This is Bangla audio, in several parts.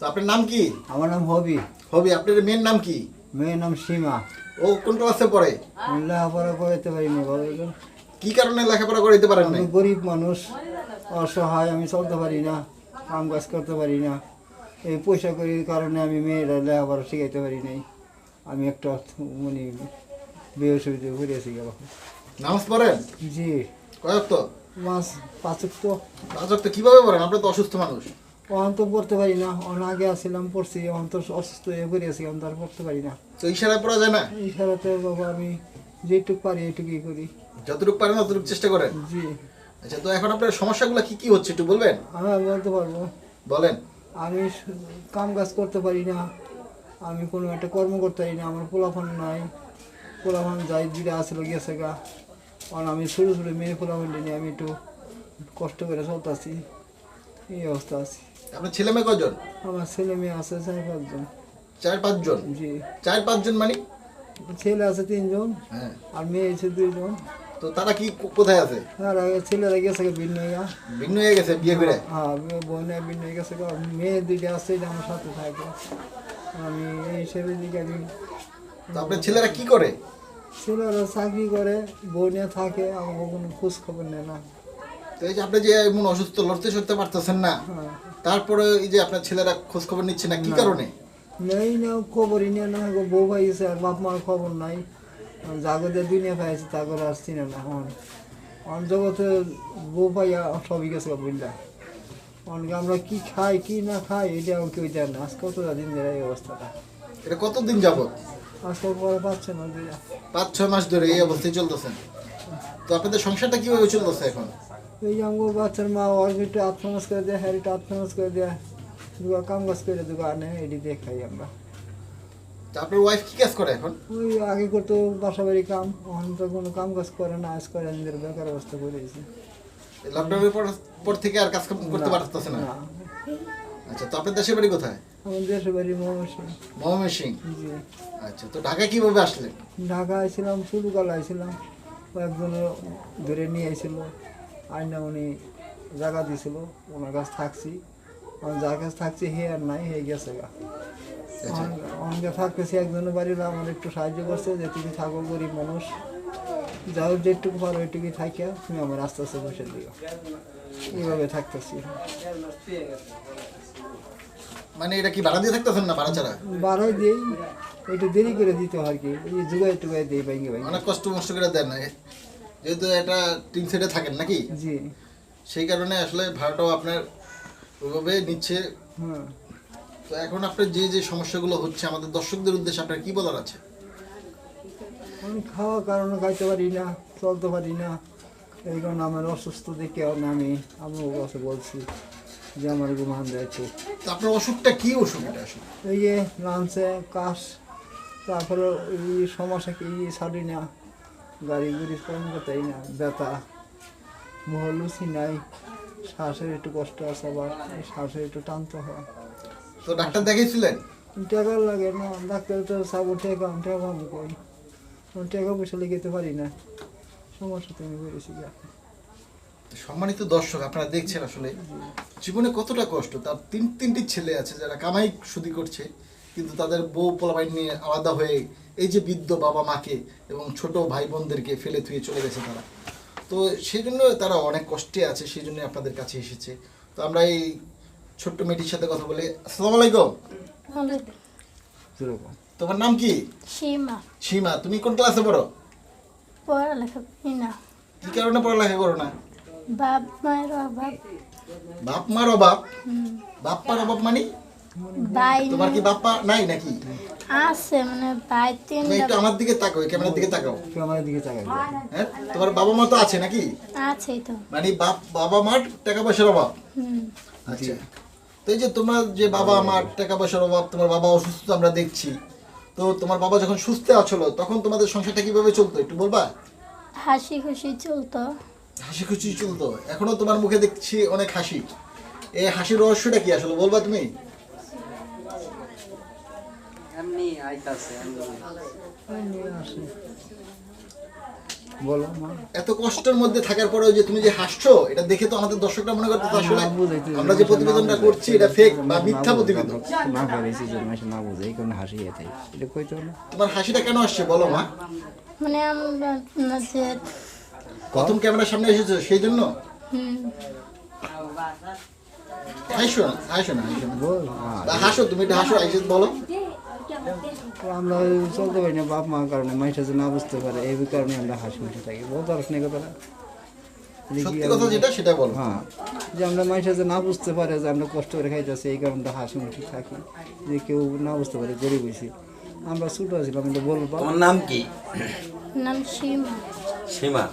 তো আপনার নাম কি? আমার নাম হবি। হবি আপনার মেয়ের নাম কি? মেয়ের নাম সীমা। ও কোন ক্লাসে পড়ে? লেখাপড়া করাতে পারিনি বাবা কি কারণে লেখাপড়া করাইতে পারেন গরিব মানুষ অসহায় আমি চলতে পারি না কাম কাজ করতে পারি না। এই পয়সা করির কারণে আমি মেয়েরা লেখাপড়া শিখাইতে পারি নাই। আমি একটা মানে বিয়ে সুবিধা ঘুরেছি গেল নামাজ পড়েন? জি। কয়েক তো মাস পাঁচক তো রাজক তো কীভাবে পড়েন? আপনি তো অসুস্থ মানুষ। অহন তো পড়তে পারি না অন আগে আসছিলাম পড়ছি অহন তো অসুস্থ হয়ে ঘুরেছি আমি তো আর পড়তে পারি না। তো ইশারা পড়া যায় না? ইশারাতে বাবা আমি যেটুকু পারি এইটুকুই করি। যতটুকু পারেন ততটুকু চেষ্টা করেন? জি। আচ্ছা তো এখন আপনার সমস্যাগুলো কি কি হচ্ছে একটু বলবেন? হ্যাঁ বলতে পারব। বলেন। আমি কাম কাজ করতে পারি না আমি কোনো একটা কর্ম করতে পারি না আমার পোলাফান নাই। পোলাফান যাই দিলে আসলে গেছে গা। কারণ আমি ছোটো ছোটো মেয়ে পোলাফান নিয়ে আমি একটু কষ্ট করে চলতেছি। এই অবস্থা আছি। আপনার ছেলে মেয়ে কজন আমার ছেলে মেয়ে আছে চার পাঁচজন। চার পাঁচজন? জি। চার পাঁচজন মানে? ছেলে আছে তিনজন হ্যাঁ। আর মেয়ে আছে দুইজন। তো তারা কি কোথায় আছে? ছেলেরা গেছে ভিন্ন ভিন্ন হয়ে গেছে বিয়ে করে? হ্যাঁ বোনে ভিন্ন গেছে মেয়ে দুইটা আছে আমার সাথে থাকে। আমি এই হিসেবে দিকে আমি তো আপনার ছেলেরা কি করে? ছেলেরা চাকরি করে বউ নিয়ে থাকে আমাকে কোনো খোঁজ খবর নেয় না। তো এই যে আপনি যে এমন অসুস্থ লড়তে সরতে পারতেছেন না হ্যাঁ। তারপরে এই যে আপনার ছেলেরা খোঁজ খবর নিচ্ছে না কি কারণে? নেই না খবরই নেই না বউ পাইছে আর বাপ মার খবর নাই। জাগতে দুনিয়া পাইছে তারপরে চিনে না হন। অন জগতে বউ পাইয়া সবই গেছে বুঝলা অনেকে আমরা কি খাই কি না খাই এটা কেউ জানে না। আজ কত দিন ধরে এই অবস্থাটা। এটা কতদিন যাবত আজকাল পরে পাচ্ছে না যে পাঁচ ছয় মাস ধরে এই অবস্থায় চলতেছেন তো আপনাদের সংসারটা কীভাবে চলতেছে এখন? এই আমার বাচ্চার মা ওর একটু আত্মনাশ করে দেয় হ্যাঁ একটু আত্মনাশ করে দেয়। দুগা কাম কাজ করে দুগা আনে এটি দিয়ে খাই আমরা আপনার ওয়াইফ কি কাজ করে এখন? ওই আগে করতো বাসা বাড়ি কাম এখন তো কোনো কাম কাজ করে না আজ করে নিজের বেকার অবস্থা করেছে এই লকডাউনের পর পর থেকে আর কাজ করতে পারতেছে না? আচ্ছা তো আপনার দেশের বাড়ি কোথায়? আমার দেশের বাড়ি মোহাম্মদ সিং জি। আচ্ছা তো ঢাকা কীভাবে আসলেন? ঢাকা আইছিলাম শুরুকাল আইছিলাম। একজন ধরে নিয়ে আইছিল। আইনা উনি জায়গা দিছিল ওনার কাছে থাকছি। আমি যার কাছে থাকছি হে আর নাই হে গেছে গা। আচ্ছা। অনেকে থাকতেছি একজনের বাড়ির আমার একটু সাহায্য করছে যে তুমি থাকো গরিব মানুষ। যাও যেটুকু পারো ওইটুকুই থাকিয়া তুমি আমার আস্তে আস্তে বসে দিও। এইভাবে থাকতেছি। মানে এটা কি ভাড়া দিয়ে থাকতেছেন না ভাড়া ছাড়া? বারোই দিই একটু দেরি করে দিতে হয় আর কি। এই যুগাই টুগাই দিই ভাঙ্গে ভাঙ্গে অনেক কষ্ট মষ্ট করে দেন না। যেহেতু এটা টিন সেটে থাকেন নাকি? জি। সেই কারণে আসলে ভাড়াটাও আপনার ওইভাবে নিচ্ছে। তো এখন আপনার যে যে সমস্যাগুলো হচ্ছে আমাদের দর্শকদের উদ্দেশ্যে আপনার কি বলার আছে? আমি খাওয়ার কারণে খাইতে পারি না চলতে পারি না। এই কারণে আমার অসুস্থ দেখে আমি আমার কাছে বলছি যে আমার একটু। তো আপনার অসুখটা কি অসুখ এটা আসলে? এই যে লাঞ্চে কাশ তারপরে এই সমস্যা কি ছাড়ি না গাড়ি গুড়ি কম করতেই না ব্যথা। মহলুচি নাই শ্বাসের একটু কষ্ট আছে আবার শ্বাসের একটু টানতে হয়। তো ডাক্তার দেখিয়েছিলেন? টাকা লাগে না ডাক্তার তো সাবো টাকা টাকা আমি আমি টাকা পয়সা লিখতে পারি না। সমস্যা তুমি করেছি গা। সম্মানিত দর্শক আপনারা দেখছেন আসলে জীবনে কতটা কষ্ট। তার তিন তিনটি ছেলে আছে যারা কামাই শুধু করছে কিন্তু তাদের বউ পোলাবাই নিয়ে আলাদা হয়ে এই যে বৃদ্ধ বাবা মাকে এবং ছোট ভাই বোনদেরকে ফেলে থুয়ে চলে গেছে তারা। তো সেই জন্য তারা অনেক কষ্টে আছে সেই জন্য আপনাদের কাছে এসেছে। তো আমরা এই ছোট্ট মেয়েটির সাথে কথা বলি। আসসালামু আলাইকুম। তোমার নাম কি? সীমা। সীমা তুমি কোন ক্লাসে পড়ো? পড়ালেখা করি না। কি কারণে পড়ালেখা করো না? বাপ মায়ের অভাব। বাপ মার অভাব। বাপ মার অভাব মানে? ভাই তোমার কি বাপ্পা নাই নাকি? আছে মানে ভাই তুমি একটু আমার দিকে তাকাও ক্যামেরার দিকে তাকাও। কেউ দিকে তাকাই হ্যাঁ? তোমার বাবা মা তো আছে নাকি? আছেই তো। মানে বাপ বাবা মার টাকা পয়সার অভাব? আচ্ছা। তো এই যে তোমার যে বাবা মার টাকা পয়সার অভাব তোমার বাবা অসুস্থ আমরা দেখছি। তো তোমার বাবা যখন সুস্থ আছিল তখন তোমাদের সংসারটা কীভাবে চলতো একটু বলবা? হাসি খুশি চলতো। হাসি খুশি চলতো। এখনও তোমার মুখে দেখছি অনেক হাসি। এই হাসির রহস্যটা কি আসলে বলবা তুমি এমনি আইতাছে বলো এত কষ্টের মধ্যে থাকার পরেও যে তুমি যে হাসছো এটা দেখে তো আমাদের দর্শকরা মনে করতে আসলে আমরা যে প্রতিবেদনটা করছি এটা ফেক বা মিথ্যা প্রতিবেদন না পারেছি যে না বুঝে এই হাসি এটা তোমার হাসিটা কেন আসছে বলো মা মানে আমরা যে প্রথম ক্যামেরার সামনে এসেছ সেই জন্য হাসো হাসো না হাসো হ্যাঁ তুমি এটা হাসো আইসে বলো আমরা চলতে পারি না বাপ মার কারণে মাইটা যে না বুঝতে পারে এই কারণে আমরা হাসি মুখে থাকি বলতে পারছ না কথাটা এটা কি সত্যি আর- কথা যেটা সেটা বলো। হ্যাঁ যে আমরা মাইটা যে না বুঝতে পারে যে আমরা কষ্ট করে খাইতেছি এই কারণটা হাসি মুখে থাকি। যে কেউ না বুঝতে পারে গরিব হয়েছি আমরা ছোটো ছিলাম এটা বলব তোমার নাম কি? নাম সীমা। সীমা।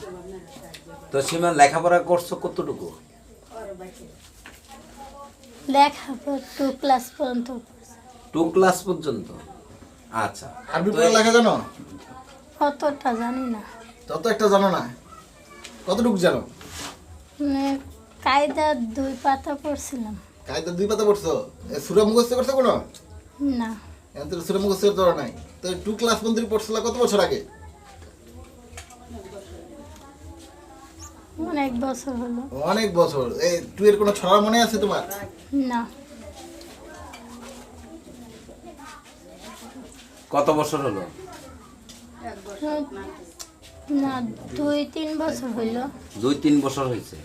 তো সীমা লেখাপড়া করছ কতটুকু? লেখাপড়া টু ক্লাস পর্যন্ত পড়ছি। টু ক্লাস পর্যন্ত। আচ্ছা। আরবি পড়া লেখা জানো? অতটা জানি না। তত একটা জানো না? কতটুকু জানো? মানে কায়দা দুই পাতা পড়ছিলাম। কায়দা দুই পাতা পড়ছো? এ সুরা মুখস্থ করছ কোনো? না। এখন তো সুরা মুখস্থ করতে পারো নাই। তো টু ক্লাস মন্দির পড়ছিল কত বছর আগে? অনেক বছর হলো। অনেক বছর। এই টু এর কোনো ছড়া মনে আছে তোমার? না। কত বছর হলো? না দুই তিন বছর হইল। দুই তিন বছর হয়েছে।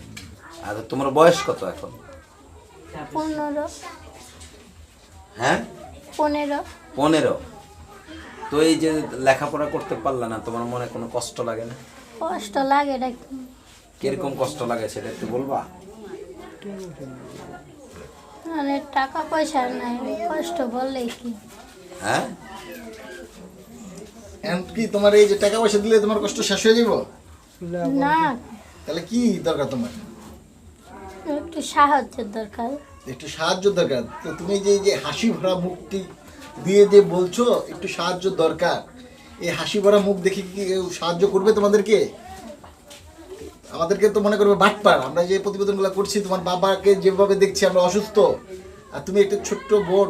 আর তোমার বয়স কত এখন? পনেরো। হ্যাঁ? পনেরো। পনেরো। তো এই যে লেখাপড়া করতে পারলে না তোমার মনে কোনো কষ্ট লাগে না? কষ্ট লাগে এটা কীরকম কষ্ট লাগে সেটা একটু বলবা? মানে টাকা পয়সা নাই কষ্ট বললেই কি? হ্যাঁ? কি তোমার এই যে টাকা পয়সা দিলে তোমার কষ্ট শেষ হয়ে যাব না তাহলে কি দরকার তোমার? একটু সাহায্যের দরকার। একটু সাহায্য দরকার। তো তুমি যে যে হাসি ভরা মুখটি দিয়ে যে বলছো একটু সাহায্য দরকার। এই হাসি ভরা মুখ দেখে কি কেউ সাহায্য করবে তোমাদেরকে? আমাদেরকে তো মনে করবে বাটপার। আমরা যে প্রতিবেদনগুলো করছি তোমার বাবাকে যেভাবে দেখছি আমরা অসুস্থ। আর তুমি একটা ছোট্ট বোন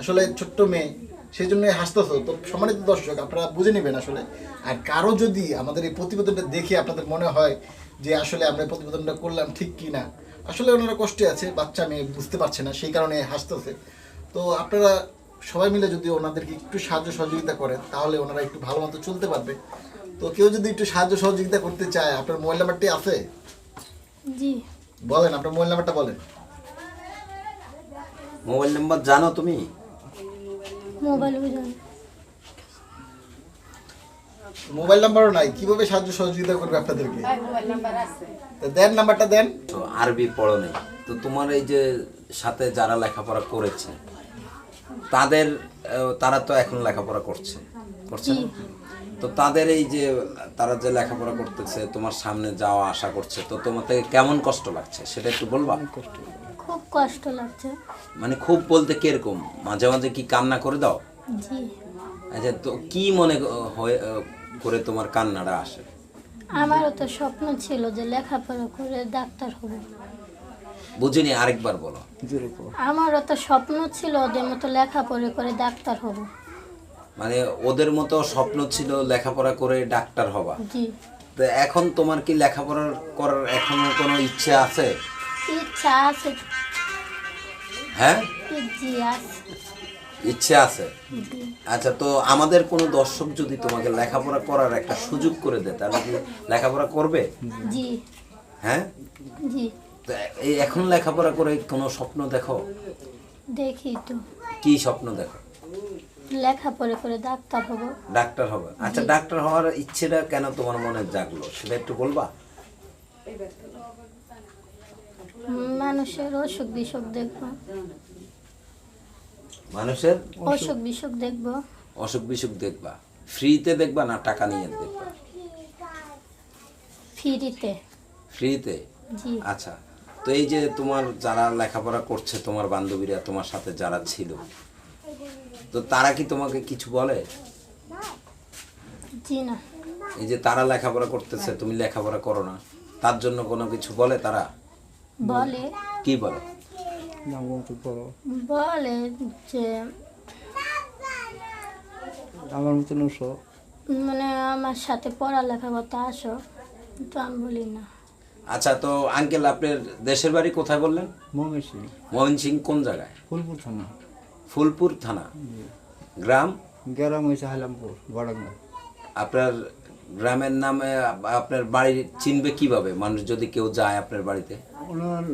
আসলে ছোট্ট মেয়ে। সেই জন্য হাসতেছো। তো সম্মানিত দর্শক আপনারা বুঝে নেবেন আসলে। আর কারও যদি আমাদের এই প্রতিবেদনটা দেখে আপনাদের মনে হয় যে আসলে আমরা প্রতিবেদনটা করলাম ঠিক কি না আসলে ওনারা কষ্টে আছে বাচ্চা মেয়ে বুঝতে পারছে না সেই কারণে হাসতেছে। তো আপনারা সবাই মিলে যদি ওনাদেরকে একটু সাহায্য সহযোগিতা করেন তাহলে ওনারা একটু ভালো মতো চলতে পারবে। তো কেউ যদি একটু সাহায্য সহযোগিতা করতে চায় আপনার মোবাইল নাম্বারটি আছে? জি। বলেন আপনার মোবাইল নাম্বারটা বলেন। মোবাইল নাম্বার জানো তুমি? মোবাইল বুঝান মোবাইল নাম্বারও নাই কীভাবে সাহায্য সহযোগিতা করবে আপনাদেরকে? দেন নাম্বারটা দেন। তো আরবি পড়ো নেই। তো তোমার এই যে সাথে যারা লেখাপড়া করেছে তাদের তারা তো এখন লেখাপড়া করছে করছে তো তাদের এই যে তারা যে লেখাপড়া করতেছে তোমার সামনে যাওয়া আশা করছে তো তোমার থেকে কেমন কষ্ট লাগছে? সেটা একটু বলবা? খুব কষ্ট লাগছে। মানে খুব বলতে কীরকম? মাঝে মাঝে কি কান্না করে দাও? জি। আচ্ছা তো কি মনে হয় করে তোমার কান্নাটা আসে? আমারও তো স্বপ্ন ছিল যে লেখাপড়া করে ডাক্তার হব। বুঝিনি আরেকবার বলো। জোরে কর। আমারও তো স্বপ্ন ছিল ওদের মতো লেখাপড়া করে ডাক্তার হব। মানে ওদের মতো স্বপ্ন ছিল লেখাপড়া করে ডাক্তার হবা। জি। তো এখন তোমার কি লেখাপড়া করার এখনও কোনো ইচ্ছে আছে? ইচ্ছা আছে। হ্যাঁ? ইচ্ছে আছে। আচ্ছা তো আমাদের কোনো দর্শক যদি তোমাকে লেখাপড়া করার একটা সুযোগ করে দেয় তাহলে কি লেখাপড়া করবে? জি। হ্যাঁ? জি। এই এখন লেখাপড়া করে কোনো স্বপ্ন দেখো? দেখি তো। কি স্বপ্ন দেখো? লেখাপড়া করে ডাক্তার হব। ডাক্তার হবে। আচ্ছা ডাক্তার হওয়ার ইচ্ছেটা কেন তোমার মনে জাগলো? সেটা একটু বলবা? মানুষের অসুখ বিসুখ দেখব। মানুষের? অসুখ বিসুখ দেখব। অসুখ বিসুখ দেখবা। ফ্রিতে দেখবা না টাকা নিয়ে দেখবা? ফ্রিতে। ফ্রিতে? জি। আচ্ছা। তো এই যে তোমার যারা লেখাপড়া করছে তোমার বান্ধবীরা তোমার সাথে যারা ছিল তো তারা কি তোমাকে কিছু বলে? জি না। এই যে তারা লেখাপড়া করতেছে তুমি লেখাপড়া করো না তার জন্য কোনো কিছু বলে তারা? বলে। কি বলে? বলে যে আমার মতন উঠো মানে আমার সাথে পড়ালেখা করতে আসো তো আমি বলি না। আচ্ছা তো আঙ্কেল আপনার দেশের বাড়ি কোথায় বললেন? মমের সিং মোহন সিং কোন জায়গায়? ফুলপুর থানা। ফুলপুর থানা। গ্রাম? গ্রাম হয়েছে হাইলামপুর গড়াঙ্গা। আপনার গ্রামের নামে আপনার বাড়ি চিনবে কীভাবে? মানুষ যদি কেউ যায় আপনার বাড়িতে? ওনার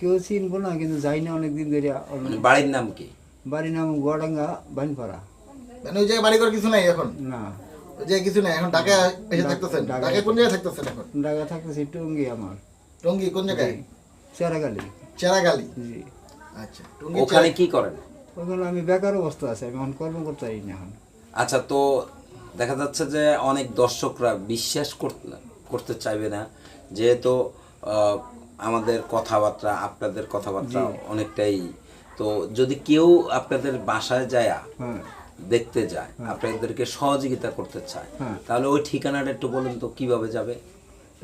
কেউ চিনবো না কিন্তু যাই না অনেকদিন ধরে মানে বাড়ির নাম কি? বাড়ির নাম গড়াঙ্গা বানপাড়া। মানে ওই জায়গায় বাড়ি করে কিছু নাই এখন? না। ওই জায়গায় কিছু নাই? এখন ঢাকা এসে থাকতেছেন? ঢাকায় কোন জায়গায় থাকতেছেন এখন? ঢাকা থাকতেছি টঙ্গি আমার। টঙ্গী কোন জায়গায়? চেরাগালি। চেরাগালি? জি। আচ্ছা টঙ্গী ওখানে কি করেন? ওখানে আমি বেকার অবস্থা আছে আমি এখন কর্ম করতে পারি না এখন। আচ্ছা তো দেখা যাচ্ছে যে অনেক দর্শকরা বিশ্বাস করতে করতে চাইবে না। যেহেতু আমাদের কথাবার্তা আপনাদের কথাবার্তা অনেকটাই তো যদি কেউ আপনাদের বাসায় যায় দেখতে যায় আপনাদেরকে সহযোগিতা করতে চায়। তাহলে ওই ঠিকানাটা একটু বলুন তো কীভাবে যাবে?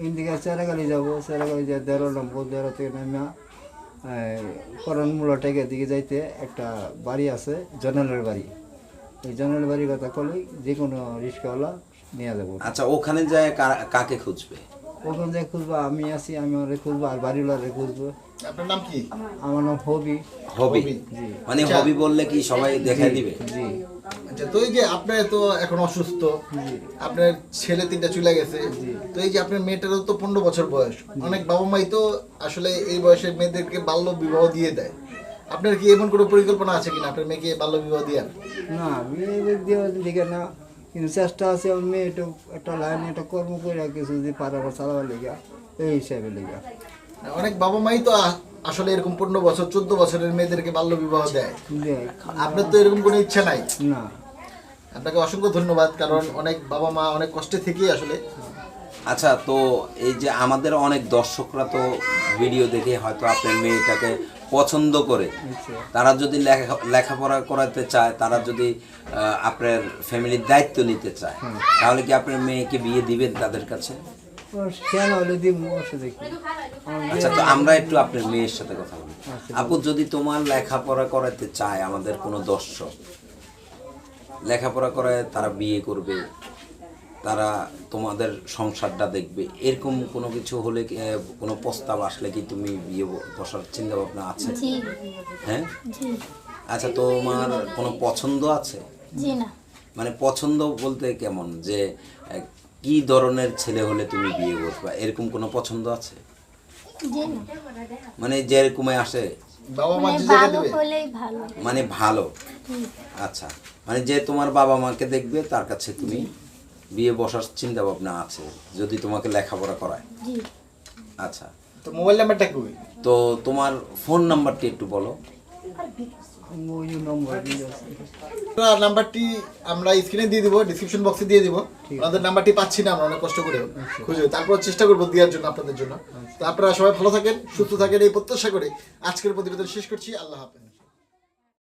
ইন্দিকে চেরাগালি যাব চেরাগালি যে দেড়ো নম্বর দেড়ো থেকে নেমে করণমূলা টেকের দিকে যাইতে একটা বাড়ি আছে জনালের বাড়ি। বাড়ির কথা যে কোনো রিক্সাওয়ালা নিয়ে যাব। আচ্ছা ওখানে যায় কাকে খুঁজবে? ওখান থেকে খুঁজবো আমি আছি আমি ওরে খুঁজবো আর বাড়িওয়ালারে খুঁজবো। আপনার নাম কি? আমার নাম হবি। হবি? হবি। মানে হবি বললে কি সবাই দেখা দিবে? জি। আচ্ছা তো এই যে আপনার তো এখন অসুস্থ আপনার ছেলে তিনটা চলে গেছে তো এই যে আপনার মেয়েটারও তো পনেরো বছর বয়স অনেক বাবা মাই তো আসলে এই বয়সে মেয়েদেরকে বাল্য বিবাহ দিয়ে দেয়। আপনার কি এমন কোনো পরিকল্পনা আছে কিনা? আপনার মেয়েকে বাল্য বিবাহ দেওয়ার না মেয়ে দেওয়ার দিকে না। কিন্তু চেষ্টা আছে আমার মেয়ে একটু একটা লাইন একটা কর্ম করে কিছু যদি পারে আবার চালাবার লেগা এই হিসাবে লেগা। অনেক বাবা মাই তো আসলে এরকম পনেরো বছর চোদ্দ বছরের মেয়েদেরকে বাল্য বিবাহ দেয়। দেয়। আপনার তো এরকম কোনো ইচ্ছা নাই? না। আপনাকে অসংখ্য ধন্যবাদ কারণ অনেক বাবা মা অনেক কষ্টে থেকেই আসলে। আচ্ছা তো এই যে আমাদের অনেক দর্শকরা তো ভিডিও দেখে হয়তো আপনার মেয়েটাকে পছন্দ করে। আচ্ছা। তারা যদি লেখা লেখাপড়া করাতে চায় তারা যদি আপনার ফ্যামিলির দায়িত্ব নিতে চায় তাহলে কি আপনার মেয়েকে বিয়ে দিবেন তাদের কাছে? আচ্ছা তো আমরা একটু আপনার মেয়ের সাথে কথা বলি। আপু যদি তোমার লেখাপড়া করাতে চায় আমাদের কোনো দর্শক লেখাপড়া করে তারা বিয়ে করবে তারা তোমাদের সংসারটা দেখবে। এরকম কোনো কিছু হলে কি, কোনো প্রস্তাব আসলে কি তুমি বিয়ে বসার চিন্তা ভাবনা আছে হ্যাঁ? আচ্ছা তোমার কোনো পছন্দ আছে? মানে পছন্দ বলতে কেমন? যে কি ধরনের ছেলে হলে তুমি বিয়ে বসবা? এরকম কোনো পছন্দ আছে? মানে যেরকমে আসে। মানে ভালো মানে ভালো? আচ্ছা। মানে যে তোমার বাবা মাকে দেখবে তার কাছে তুমি বিয়ে বসার চিন্তা ভাবনা আছে যদি তোমাকে লেখাপড়া করায়। আচ্ছা। তো মোবাইল নাম্বারটা কি তো তোমার ফোন নাম্বারটি একটু বলো। নাম্বারটি আমরা স্ক্রিনে দিয়ে দিব ডিসক্রিপশন বক্সে দিয়ে দিব। আমাদের নাম্বারটি পাচ্ছি না আমরা অনেক কষ্ট করে খুঁজে। তারপর চেষ্টা করব দেওয়ার জন্য আপনাদের জন্য। তো আপনারা সবাই ভালো থাকেন সুস্থ থাকেন এই প্রত্যাশা করে আজকের প্রতিবেদন শেষ করছি। আল্লাহ হাফেজ।